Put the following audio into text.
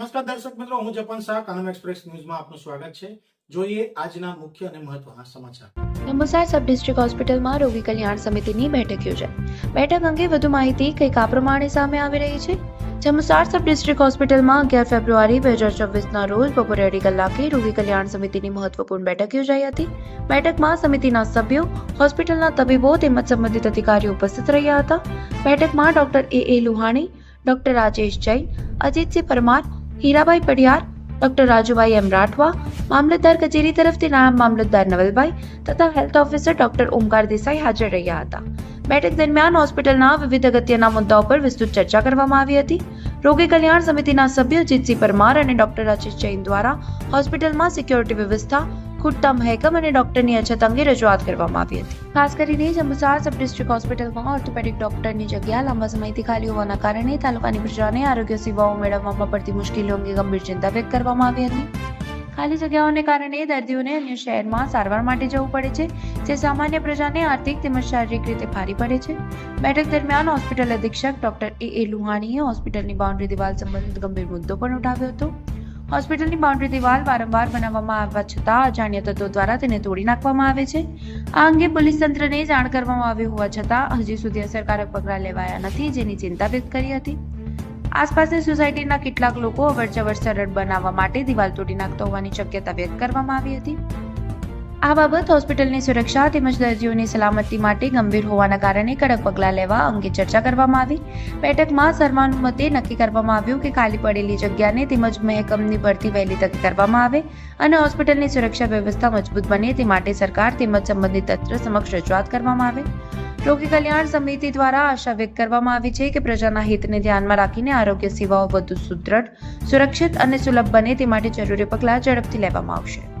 નમસ્કાર દર્શક મિત્રો, હું જપન શાહ કાનમ એક્સપ્રેસ ન્યૂઝમાં આપનું સ્વાગત છે. જોઈએ આજના મુખ્ય અને મહત્વના સમાચાર. નમસ્કાર, સબ ડિસ્ટ્રિક્ટ હોસ્પિટલમાં રોગી કલ્યાણ સમિતિની બેઠક યોજાઈ. બેઠક અંગે વધુ માહિતી કંઈક આ પ્રમાણે સામે આવી રહી છે. જંબુસાર સબ ડિસ્ટ્રિક્ટ હોસ્પિટલમાં અગિયાર ફેબ્રુઆરી બે હજાર ચોવીસના રોજ બપોરે અઢી કલાકે રોગી કલ્યાણ સમિતિની મહત્વપૂર્ણ બેઠક યોજાઈ હતી. બેઠકમાં સમિતિના સભ્યો, હોસ્પિટલના તબીબો તેમજ સંબંધિત અધિકારીઓ ઉપસ્થિત રહ્યા હતા. બેઠકમાં doctor A A Luhani, doctor Rajesh Jain, Ajitsinh Parmar Hirabhai Padiyar doctor Rajubhai M Rathwa, મામલતદાર કચેરી તરફથી નાયબ મામલતદાર નવલભાઈ તથા health officer doctor Omkar Desai હાજર રહ્યા હતા. બેઠક દરમિયાન હોસ્પિટલના વિવિધ અગત્યના મુદ્દાઓ પર વિસ્તૃત ચર્ચા કરવામાં આવી હતી. રોગી કલ્યાણ સમિતિના સભ્ય જીતસિંહ પરમાર અને ડોક્ટર રાજેશ જૈન દ્વારા હોસ્પિટલમાં સિક્યોરિટી વ્યવસ્થા ખૂટતા મહેકમ અને ડોક્ટરની અછત અંગે રજૂઆત કરવામાં આવી હતી. ખાસ કરીને જંબુસાર સબ ડિસ્ટ્રિક્ટ હોસ્પિટલમાં ઓર્થોપેડિક ડોક્ટરની જગ્યા લાંબા સમયથી ખાલી હોવાના કારણે તાલુકાની પ્રજાને આરોગ્ય સેવાઓ મેળવવામાં પડતી મુશ્કેલીઓ અંગે ગંભીર ચિંતા વ્યક્ત કરવામાં આવી હતી. ખાલી જગ્યાઓને કારણે દર્દીઓને અન્ય શહેરમાં સારવાર માટે જવું પડે છે, જે સામાન્ય પ્રજાને આર્થિક તેમજ શારીરિક રીતે ભારી પડે છે. બેઠક દરમિયાન હોસ્પિટલ અધિક્ષક ડોક્ટર એ એ લુહાણીએ હોસ્પિટલની બાઉન્ડ્રી દિવાલ સંબંધિત ગંભીર મુદ્દો પણ ઉઠાવ્યો હતો. હોસ્પિટલની બાઉન્ડ્રી દિવાલ વારંવાર બનાવવામાં આવવા છતાં અજાણ્યા તત્વો દ્વારા તેને તોડી નાખવામાં આવે છે. આ અંગે પોલીસ તંત્રને જાણ કરવામાં આવી હોવા છતાં હજી સુધી અસરકારક પગલાં લેવાયા નથી જેની ચિંતા વ્યક્ત કરી હતી. આસપાસની સોસાયટીના કેટલાક લોકો અવરજવર સરળ બનાવવા માટે દિવાલ તોડી નાખતા હોવાની શક્યતા વ્યક્ત કરવામાં આવી હતી. આ બાબત હોસ્પિટલની સુરક્ષા તેમજ દર્દીઓની સલામતી માટે ગંભીર હોવાના કારણે કડક પગલાં લેવા અંગે ચર્ચા કરવામાં આવી. બેઠકમાં સર્વાનુમતે નક્કી કરવામાં આવ્યું કે ખાલી પડેલી જગ્યાને તેમજ મહેકમની ભરતી વહેલી તક કરવામાં આવે અને હોસ્પિટલની સુરક્ષા વ્યવસ્થા મજબૂત બને તે માટે સરકાર તેમજ સંબંધિત તંત્ર સમક્ષ રજૂઆત કરવામાં આવે. રોગી કલ્યાણ સમિતિ દ્વારા આશા વ્યક્ત કરવામાં આવી છે કે પ્રજાના હિતને ધ્યાનમાં રાખીને આરોગ્ય સેવાઓ વધુ સુદૃઢ સુરક્ષિત અને સુલભ બને તે માટે જરૂરી પગલાં ઝડપથી લેવામાં આવશે.